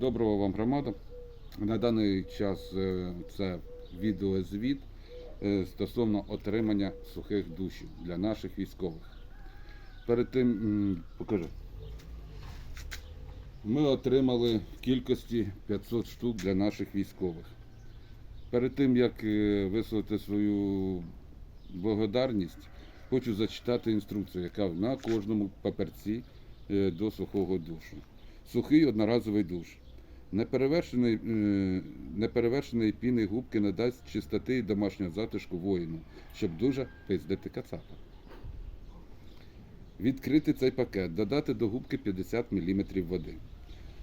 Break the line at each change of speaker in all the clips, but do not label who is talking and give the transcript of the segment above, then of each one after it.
Доброго вам громада. На даний час е, це відеозвіт е, стосовно отримання сухих душів для наших військових. Перед тим м, покажу. Ми отримали в кількості 500 штук для наших військових. Перед тим як е, висловити свою благодарність, хочу зачитати інструкцію, яка на кожному паперці до сухого душу. Сухий одноразовий душ. Неперевершений, е, неперевершений піни губки надасть чистоти і домашнього затишку воїну, щоб дуже пиздити кацапа. Відкрити цей пакет, додати до губки 50 мл води.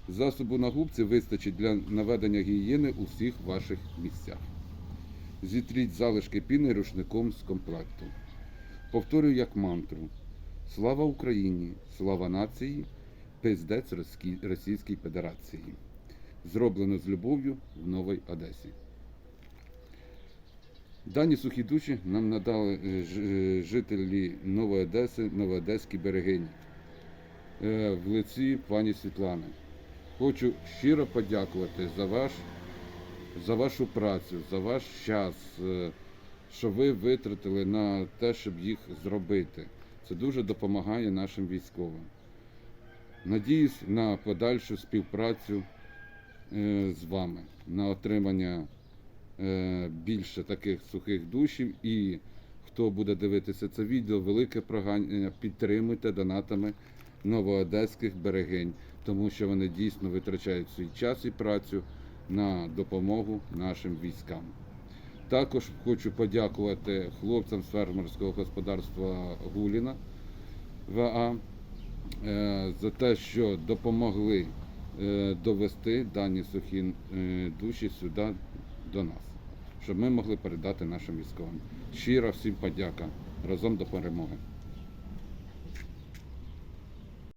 Засобу на губці вистачить для наведення гігієни у всіх ваших місцях. Зітріть залишки піни рушником з комплекту. Повторюю як мантру. Слава Україні! Слава нації! Пиздець Російській Федерації. Зроблено з любов'ю в Новій Одесі. Дані сухі душі нам надали е, е, жителі Нової Одеси, Новоодеські берегині е, в лиці пані Світлани. Хочу щиро подякувати за, ваш, за вашу працю, за ваш час, що ви витратили на те, щоб їх зробити. Це дуже допомагає нашим військовим. Надіюсь на подальшу співпрацю з вами, на отримання е, більше таких сухих душів. І хто буде дивитися це відео, велике прохання підтримуйте донатами новоодеських берегинь, тому що вони дійсно витрачають свій час і працю на допомогу нашим військам. Також хочу подякувати хлопцям з фермерського господарства Гуліна ВА е, за те, що допомогли е, довести дані сухі е, душі сюди до нас, щоб ми могли передати нашим військовим. Щиро всім подяка. Разом до перемоги.